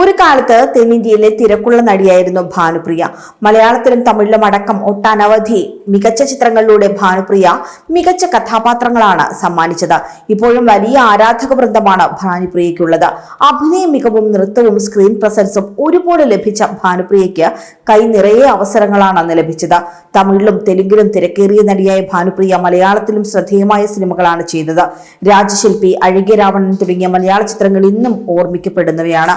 ഒരു കാലത്ത് തെന്നിന്ത്യയിലെ തിരക്കുള്ള നടിയായിരുന്നു ഭാനുപ്രിയ. മലയാളത്തിലും തമിഴിലും അടക്കം ഒട്ടനവധി മികച്ച ചിത്രങ്ങളിലൂടെ ഭാനുപ്രിയ മികച്ച കഥാപാത്രങ്ങളാണ് സമ്മാനിച്ചത്. ഇപ്പോഴും വലിയ ആരാധക വൃന്ദമാണ് ഭാനുപ്രിയയ്ക്കുള്ളത്. അഭിനയ മികവും നൃത്തവും സ്ക്രീൻ പ്രസൻസും ഒരുപോലെ ലഭിച്ച ഭാനുപ്രിയയ്ക്ക് കൈ നിറയെ അവസരങ്ങളാണ് അന്ന് ലഭിച്ചത്. തമിഴിലും തെലുങ്കിലും തിരക്കേറിയ നടിയായ ഭാനുപ്രിയ മലയാളത്തിലും ശ്രദ്ധേയമായ സിനിമകളാണ് ചെയ്തത്. രാജശില്പി അഴകിയ രാവണൻ തുടങ്ങിയ മലയാള ചിത്രങ്ങൾ ഇന്നും ഓർമ്മിക്കപ്പെടുന്നവയാണ്.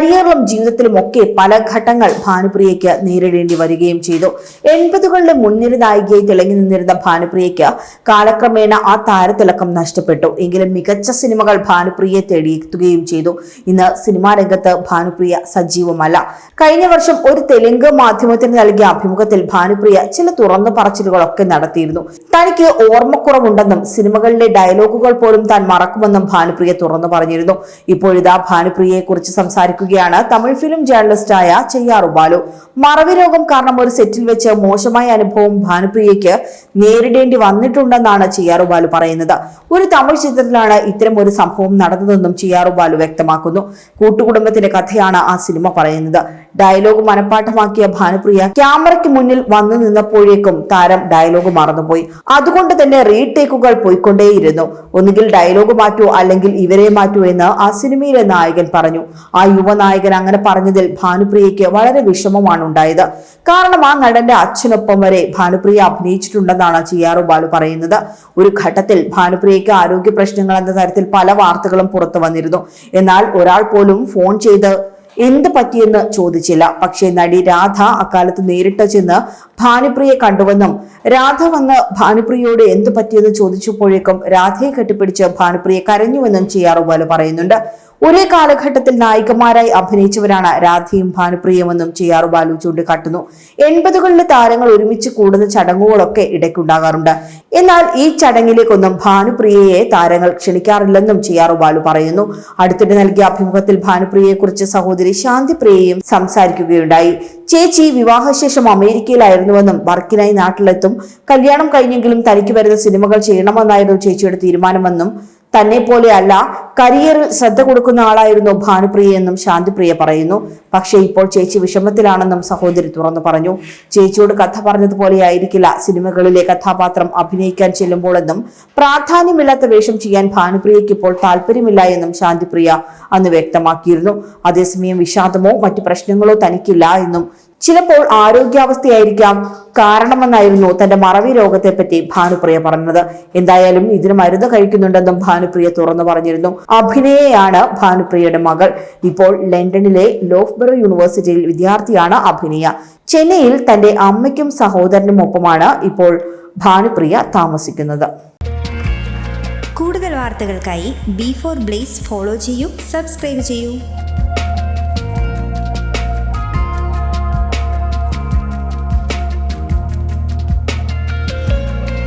കരിയറിലും ജീവിതത്തിലും ഒക്കെ പല ഘട്ടങ്ങൾ ഭാനുപ്രിയയ്ക്ക് നേരിടേണ്ടി വരികയും ചെയ്തു. എൺപതുകളിലെ മുൻനിര നായികയായി തിളങ്ങി നിന്നിരുന്ന ഭാനുപ്രിയയ്ക്ക് കാലക്രമേണ ആ താരത്തിളക്കം നഷ്ടപ്പെട്ടു. എങ്കിലും മികച്ച സിനിമകൾ ഭാനുപ്രിയയെ തേടിയെത്തുകയും ചെയ്തു. ഇന്ന് സിനിമാ രംഗത്ത് ഭാനുപ്രിയ സജീവമല്ല. കഴിഞ്ഞ വർഷം ഒരു തെലുങ്ക് മാധ്യമത്തിന് നൽകിയ അഭിമുഖത്തിൽ ഭാനുപ്രിയ ചില തുറന്നു പറച്ചിലുകളൊക്കെ നടത്തിയിരുന്നു. തനിക്ക് ഓർമ്മക്കുറവുണ്ടെന്നും സിനിമകളിലെ ഡയലോഗുകൾ പോലും താൻ മറക്കുമെന്നും ഭാനുപ്രിയ തുറന്നു പറഞ്ഞിരുന്നു. ഇപ്പോഴിതാ ഭാനുപ്രിയയെ കുറിച്ച് സംസാരിക്കുകയാണ് തമിഴ് ഫിലിം ജേർണലിസ്റ്റായ ചെയ്യാറു ബാലു. മറവി രോഗം കാരണം ഒരു സെറ്റിൽ വെച്ച് മോശമായ അനുഭവം ഭാനുപ്രിയയ്ക്ക് നേരിടേണ്ടി വന്നിട്ടുണ്ടെന്നാണ് ചെയ്യാറു ബാലു പറയുന്നത്. ഒരു തമിഴ് ചിത്രത്തിലാണ് ഇത്തരം ഒരു സംഭവം നടന്നതെന്നും ചെയ്യാറു ബാലു വ്യക്തമാക്കുന്നു. കൂട്ടുകുടുംബത്തിന്റെ കഥയാണ് ആ സിനിമ പറയുന്നത്. ഡയലോഗ് മനഃപ്പാഠമാക്കിയ ഭാനുപ്രിയ ക്യാമറയ്ക്ക് മുന്നിൽ വന്നു നിന്നപ്പോഴേക്കും താരം ഡയലോഗ് മറന്നുപോയി. അതുകൊണ്ട് തന്നെ റീടേക്കുകൾ പോയിക്കൊണ്ടേയിരുന്നു. ഒന്നുകിൽ ഡയലോഗ് മാറ്റൂ അല്ലെങ്കിൽ ഇവരെ മാറ്റൂ എന്ന് ആ സിനിമയിലെ നായകൻ പറഞ്ഞു. ആ യുവനായകൻ അങ്ങനെ പറഞ്ഞതിൽ ഭാനുപ്രിയയ്ക്ക് വളരെ വിഷമമാണ് ഉണ്ടായത്. കാരണം ആ നടന്റെ അച്ഛനൊപ്പം വരെ ഭാനുപ്രിയ അഭിനയിച്ചിട്ടുണ്ടെന്നാണ് ചിയാറു ബാലു പറയുന്നത്. ഒരു ഘട്ടത്തിൽ ഭാനുപ്രിയയ്ക്ക് ആരോഗ്യ പ്രശ്നങ്ങൾ എന്ന തരത്തിൽ പല വാർത്തകളും പുറത്തു വന്നിരുന്നു. എന്നാൽ ഒരാൾ പോലും ഫോൺ ചെയ്ത് എന്ത് പറ്റിയെന്ന് ചോദിച്ചില്ല. പക്ഷേ നടി രാധ അക്കാലത്ത് നേരിട്ട് ചെന്ന് ഭാനുപ്രിയെ കണ്ടുവെന്നും രാധ വന്ന് ഭാനുപ്രിയയോട് എന്ത് പറ്റിയെന്ന് ചോദിച്ചപ്പോഴേക്കും രാധയെ കെട്ടിപ്പിടിച്ച് ഭാനുപ്രിയെ കരഞ്ഞുവെന്നും ചെയ്യാറുപോലെ പറയുന്നുണ്ട്. ഒരേ കാലഘട്ടത്തിൽ നായികമാരായി അഭിനയിച്ചവരാണ് രാധയും ഭാനുപ്രിയമെന്നും ചെയ്യാറു ബാലു ചൂണ്ടിക്കാട്ടുന്നു. എൺപതുകളിലെ താരങ്ങൾ ഒരുമിച്ച് കൂടുന്ന ചടങ്ങുകളൊക്കെ ഇടയ്ക്കുണ്ടാകാറുണ്ട്. എന്നാൽ ഈ ചടങ്ങിലേക്കൊന്നും ഭാനുപ്രിയയെ താരങ്ങൾ ക്ഷണിക്കാറില്ലെന്നും ചെയ്യാറു ബാലു പറയുന്നു. അടുത്തിടെ നൽകിയ അഭിമുഖത്തിൽ ഭാനുപ്രിയയെക്കുറിച്ച് സഹോദരി ശാന്തിപ്രിയയും സംസാരിക്കുകയുണ്ടായി. ചേച്ചി വിവാഹശേഷം അമേരിക്കയിലായിരുന്നുവെന്നും വർക്കിനായി നാട്ടിലെത്തും. കല്യാണം കഴിഞ്ഞെങ്കിലും തനിക്ക് വരുന്ന സിനിമകൾ ചെയ്യണമെന്നായിരുന്നു ചേച്ചിയുടെ തീരുമാനമെന്നും തന്നെ പോലെയല്ല കരിയറിൽ ശ്രദ്ധ കൊടുക്കുന്ന ആളായിരുന്നു ഭാനുപ്രിയ എന്നും ശാന്തിപ്രിയ പറയുന്നു. പക്ഷേ ഇപ്പോൾ ചേച്ചി വിഷമത്തിലാണെന്നും സഹോദരി തുറന്നു പറഞ്ഞു. ചേച്ചിയോട് കഥ പറഞ്ഞതുപോലെ ആയിരിക്കില്ല സിനിമകളിലെ കഥാപാത്രം അഭിനയിക്കാൻ ചെല്ലുമ്പോഴെന്നും പ്രാധാന്യമില്ലാത്ത വേഷം ചെയ്യാൻ ഭാനുപ്രിയയ്ക്ക് ഇപ്പോൾ താല്പര്യമില്ല എന്നും ശാന്തിപ്രിയ അന്ന് വ്യക്തമാക്കിയിരുന്നു. അതേസമയം വിഷാദമോ മറ്റു പ്രശ്നങ്ങളോ തനിക്കില്ല എന്നും ചിലപ്പോൾ ആരോഗ്യാവസ്ഥയായിരിക്കാം കാരണമെന്നായിരുന്നു തന്റെ മറവി രോഗത്തെപ്പറ്റി ഭാനുപ്രിയ പറഞ്ഞത്. എന്തായാലും ഇതിന് മരുന്ന് കഴിക്കുന്നുണ്ടെന്നും ഭാനുപ്രിയ തുറന്നു പറഞ്ഞിരുന്നു. അഭിനയയാണ് ഭാനുപ്രിയയുടെ മകൾ. ഇപ്പോൾ ലണ്ടനിലെ ലോഫ്ബറോ യൂണിവേഴ്സിറ്റിയിൽ വിദ്യാർത്ഥിയാണ് അഭിനയ. ചെന്നൈയിൽ തന്റെ അമ്മയ്ക്കും സഹോദരനും ഒപ്പമാണ് ഇപ്പോൾ ഭാനുപ്രിയ താമസിക്കുന്നത്. കൂടുതൽ വാർത്തകൾക്കായി ബി ഫോർ ബ്ലേസ് ഫോളോ ചെയ്യൂ സബ്സ്ക്രൈബ് ചെയ്യൂ.